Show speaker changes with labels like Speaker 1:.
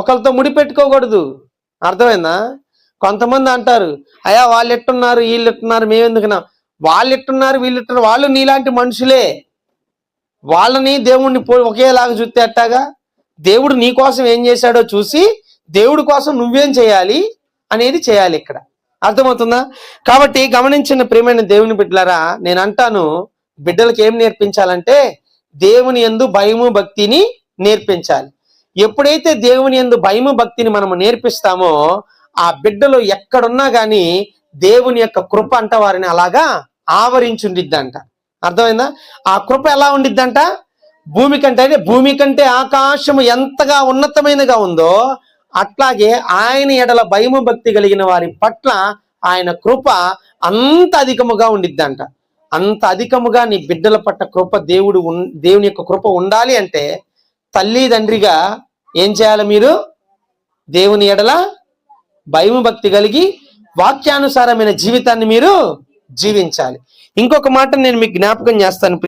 Speaker 1: ఒకరితో ముడిపెట్టుకోకూడదు అర్థమైందా? కొంతమంది అంటారు అయ్యా వాళ్ళు ఎట్టున్నారు వీళ్ళు ఎట్టున్నారు మేము ఎందుకున్నా వాళ్ళు ఎట్టున్నారు వీళ్ళు ఎట్టున్నారు వాళ్ళు నీలాంటి మనుషులే. వాళ్ళని దేవుణ్ణి ఒకేలాగా చూస్తే అట్టాగా దేవుడు నీ కోసం ఏం చేశాడో చూసి దేవుడి కోసం నువ్వేం చేయాలి అనేది చేయాలి ఇక్కడ. అర్థమవుతుందా? కాబట్టి గమనించిన ప్రియమైన దేవుని బిడ్డలారా నేను అంటాను బిడ్డలకి ఏం నేర్పించాలంటే దేవుని ఎందు భయము భక్తిని నేర్పించాలి. ఎప్పుడైతే దేవుని ఎందు భయము భక్తిని మనము నేర్పిస్తామో ఆ బిడ్డలు ఎక్కడున్నా కానీ దేవుని యొక్క కృప అంట వారిని అలాగా ఆవరించుండిద్దంట. అర్థమైందా? ఆ కృప ఎలా ఉండిద్దంట? భూమి కంటే అంటే భూమి కంటే ఆకాశము ఎంతగా ఉన్నతమైనగా ఉందో అట్లాగే ఆయన ఎడల భయము భక్తి కలిగిన వారి పట్ల ఆయన కృప అంత అధికముగా ఉండిద్దంట. అంత అధికముగా నీ బిడ్డల పట్ల కృప దేవుడు దేవుని యొక్క కృప ఉండాలి అంటే తల్లి తండ్రిగా ఏం చేయాలి మీరు? దేవుని ఎడల భయము భక్తి కలిగి వాక్యానుసారమైన జీవితాన్ని మీరు జీవించాలి. ఇంకొక మాట నేను మీకు జ్ఞాపకం చేస్తాను.